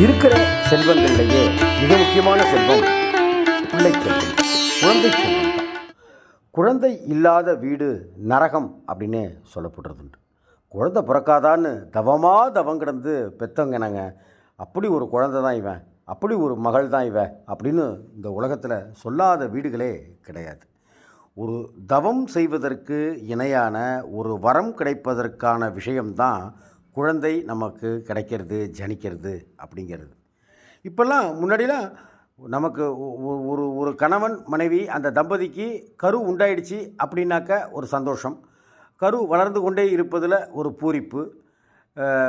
இருக்கிற செல்வங்களிலேயே மிக முக்கியமான செல்வம் பிள்ளை செல்வம் குழந்தை செல்வம் குழந்தை இல்லாத வீடு நரகம் அப்படின்னு சொல்லப்படுறதுண்டு. குழந்தை பிறக்காதான்னு தவமாக தவம் கிடந்து பெத்தவங்க நாங்கள் அப்படி ஒரு குழந்தை தான் இவன். அப்படி ஒரு மகள் தான் இவன் அப்படின்னு இந்த உலகத்தில் சொல்லாத வீடுகளே கிடையாது. ஒரு தவம் செய்வதற்கு இணையான ஒரு வரம் கிடைப்பதற்கான விஷயம்தான் குழந்தை நமக்கு கிடைக்கிறது ஜனிக்கிறது அப்படிங்கிறது. இப்போல்லாம் முன்னாடிலாம் நமக்கு ஒ- ஒரு ஒரு கணவன் மனைவி அந்த தம்பதிக்கு கரு உண்டாயிடுச்சு அப்படின்னாக்க ஒரு சந்தோஷம். கரு வளர்ந்து கொண்டே இருப்பதில் ஒரு பூரிப்பு.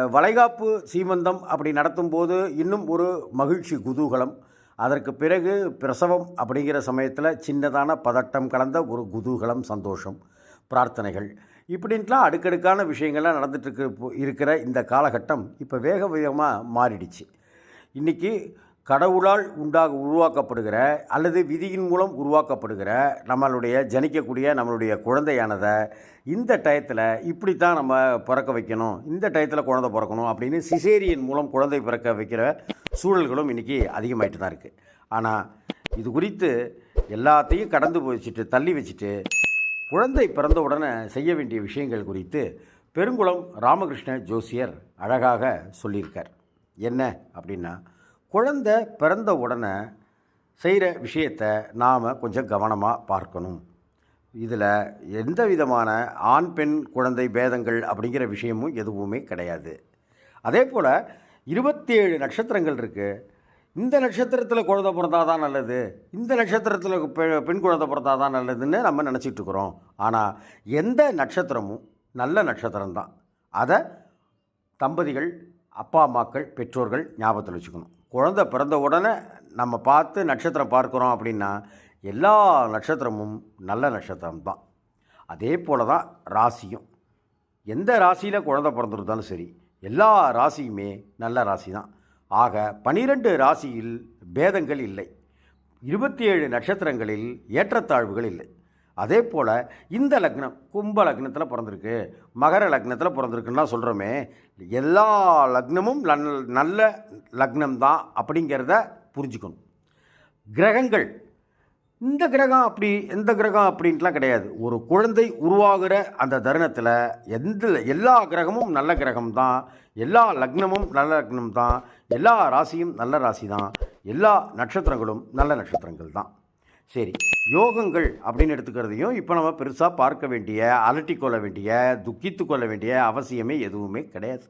வளைகாப்பு சீமந்தம் அப்படி நடத்தும்போது இன்னும் ஒரு மகிழ்ச்சி குதூகலம். அதற்கு பிறகு பிரசவம் அப்படிங்கிற சமயத்தில் சின்னதான பதட்டம் கலந்த ஒரு குதூகலம் சந்தோஷம் பிரார்த்தனைகள். இப்படின்ட்டுலாம் அடுக்கடுக்கான விஷயங்கள்லாம் நடந்துட்டு இருக்கிற இந்த காலகட்டம் இப்போ வேக வேகமாக மாறிடுச்சு. இன்றைக்கி கடவுளால் உண்டாக உருவாக்கப்படுகிற அல்லது விதியின் மூலம் உருவாக்கப்படுகிற நம்மளுடைய ஜனிக்கக்கூடிய நம்மளுடைய குழந்தையானதை இந்த டயத்தில் இப்படி தான் நம்ம பிறக்க வைக்கணும் இந்த டயத்தில் குழந்தை பிறக்கணும் அப்படின்னு சிசேரியன் மூலம் குழந்தை பிறக்க வைக்கிற சூழல்களும் இன்றைக்கி அதிகமாயிட்டு தான் இருக்குது ஆனால் இது குறித்து எல்லாத்தையும் கடந்து போயிச்சிட்டு தள்ளி வச்சுட்டு குழந்தை பிறந்தவுடனே செய்ய வேண்டிய விஷயங்கள் குறித்து பெருங்குளம் ராமகிருஷ்ண ஜோசியர் அழகாக சொல்லியிருக்கார். என்ன அப்படின்னா குழந்தை பிறந்த உடனே செய்கிற விஷயத்தை நாம் கொஞ்சம் கவனமாக பார்க்கணும். இதில் எந்த விதமான ஆண் பெண் குழந்தை பேதங்கள் அப்படிங்கிற விஷயமும் எதுவுமே கிடையாது. அதே போல் இருபத்தேழு நட்சத்திரங்கள் இருக்குது இந்த நட்சத்திரத்தில் குழந்தை பிறந்தா தான் நல்லது. இந்த நட்சத்திரத்தில் பெ- பெண் குழந்தை பிறந்தா தான் நல்லதுன்னு நம்ம நினச்சிட்டு இருக்கிறோம். ஆனால் எந்த நட்சத்திரமும் நல்ல நட்சத்திரம் தான். அதை தம்பதிகள் அப்பா அம்மாக்கள் பெற்றோர்கள் ஞாபகத்தில் வச்சுக்கணும். குழந்தை பிறந்த உடனே நம்ம பார்த்து நட்சத்திரம் பார்க்குறோம் அப்படின்னா எல்லா நட்சத்திரமும் நல்ல நட்சத்திரம் தான். அதே போல தான் ராசியும். எந்த ராசியில் குழந்தை பிறந்திருந்தாலும் சரி எல்லா ராசியுமே நல்ல ராசி தான். ஆக பனிரெண்டு ராசியில் பேதங்கள் இல்லை. இருபத்தி ஏழு நட்சத்திரங்களில் ஏற்றத்தாழ்வுகள் இல்லை. அதே போல் இந்த லக்னம் கும்ப லக்னத்தில் பிறந்திருக்கு மகர லக்னத்தில் பிறந்திருக்குன்னா சொல்கிறோமே எல்லா லக்னமும் நல்- நல்ல லக்னம் தான் அப்படிங்கிறத புரிஞ்சுக்கணும். கிரகங்கள் இந்த கிரகம் அப்படி எந்த கிரகம் அப்படின்ட்டுலாம் கிடையாது. ஒரு குழந்தை உருவாகிற அந்த தருணத்தில் எந்த எல்லா கிரகமும் நல்ல கிரகம் தான் எல்லா லக்னமும் நல்ல லக்னம் தான் எல்லா ராசியும் நல்ல ராசி தான் எல்லா நட்சத்திரங்களும் நல்ல நட்சத்திரங்கள் தான் சரி யோகங்கள் அப்படின்னு எடுத்துக்கிறதையும் இப்போ நம்ம பெருசாக பார்க்க வேண்டிய அலட்டி கொள்ள வேண்டிய துக்கித்து கொள்ள வேண்டிய அவசியமே எதுவுமே கிடையாது.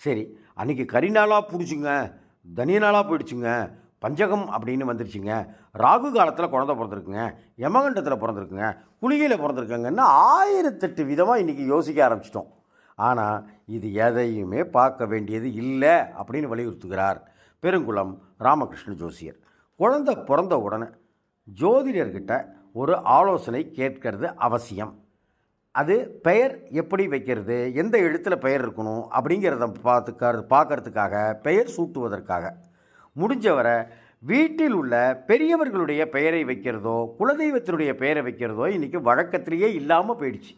சரி அன்றைக்கி கரிநாளாக பிடிச்சிங்க தனிய நாளாக போயிடுச்சுங்க பஞ்சகம் அப்படின்னு வந்துருச்சுங்க. ராகு காலத்தில் குழந்தை பிறந்திருக்குங்க. யமகண்டத்தில் பிறந்திருக்குங்க. குளிகையில் பிறந்திருக்குங்கன்னு ஆயிரத்தெட்டு விதமாக இன்றைக்கி யோசிக்க ஆரம்பிச்சிட்டோம். ஆனால் இது எதையுமே பார்க்க வேண்டியது இல்லை அப்படின்னு வலியுறுத்துகிறார் பெருங்குளம் ராமகிருஷ்ண ஜோசியர். குழந்தை பிறந்த உடனே ஜோதிடர்கிட்ட ஒரு ஆலோசனை கேட்கறது அவசியம். அது பெயர் எப்படி வைக்கிறது? எந்த எழுத்தில் பெயர் இருக்கணும்? அப்படிங்கிறத பார்த்துக்க பார்க்கறதுக்காக பெயர் சூட்டுவதற்காக. முடிஞ்சவரை வீட்டில் உள்ள பெரியவர்களுடைய பெயரை வைக்கிறதோ குலதெய்வத்தினுடைய பெயரை வைக்கிறதோ இன்றைக்கி வழக்கத்திலேயே இல்லாமல் போயிடுச்சு.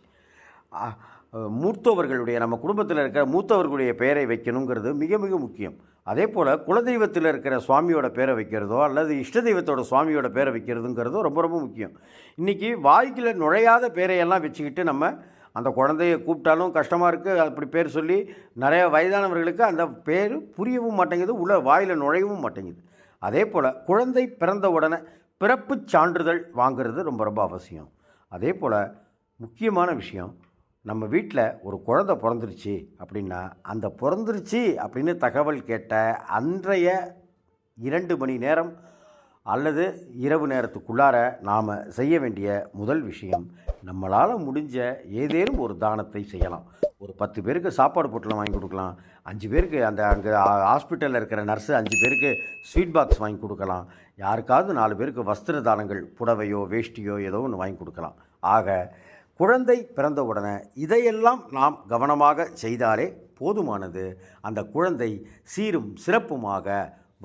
மூத்தவர்களுடைய நம்ம குடும்பத்தில் இருக்கிற மூத்தவர்களுடைய பெயரை வைக்கணுங்கிறது மிக மிக முக்கியம். அதே போல் குலதெய்வத்தில் இருக்கிற சுவாமியோட பேரை வைக்கிறதோ அல்லது இஷ்ட தெய்வத்தோட சுவாமியோட பேரை வைக்கிறதுங்கிறதோ ரொம்ப ரொம்ப முக்கியம். இன்றைக்கி வாய்க்கில் நுழையாத பேரையெல்லாம் வச்சுக்கிட்டு நம்ம அந்த குழந்தைய கூப்பிட்டாலும் கஷ்டமாக இருக்குது அப்படி பேர் சொல்லி நிறைய வயதானவர்களுக்கு அந்த பேர் புரியவும் மாட்டேங்குது உள்ள வாயில் நுழையவும் மாட்டேங்குது. அதே போல் குழந்தை பிறந்த உடனே பிறப்புச் சான்றிதழ் வாங்கிறது ரொம்ப ரொம்ப அவசியம். அதே போல் முக்கியமான விஷயம் நம்ம வீட்டில் ஒரு குழந்தை பிறந்துருச்சு அப்படின்னா அந்த பிறந்துருச்சு அப்படின்னு தகவல் கேட்ட அன்றைய இரண்டு மணி நேரம் அல்லது இரவு நேரத்துக்குள்ளார நாம் செய்ய வேண்டிய முதல் விஷயம் நம்மளால் முடிஞ்ச ஏதேனும் ஒரு தானத்தை செய்யலாம். ஒரு பத்து பேருக்கு சாப்பாடு பொட்டலம் வாங்கி கொடுக்கலாம். அஞ்சு பேருக்கு அந்த அங்கே ஹாஸ்பிட்டலில் இருக்கிற நர்ஸு அஞ்சு பேருக்கு ஸ்வீட் பாக்ஸ் வாங்கி கொடுக்கலாம். யாருக்காவது நாலு பேருக்கு வஸ்திர தானங்கள் புடவையோ வேஷ்டியோ ஏதோ ஒன்று வாங்கி கொடுக்கலாம். ஆக குழந்தை பிறந்த உடனே இதையெல்லாம் நாம் கவனமாக செய்தாலே போதுமானது. அந்த குழந்தை சீரும் சிறப்புமாக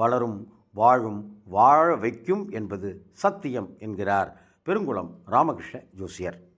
வளரும் வாழும் வாழ வைக்கும் என்பது சத்தியம் என்கிறார். பெருங்குளம் ராமகிருஷ்ண ஜோசியர்.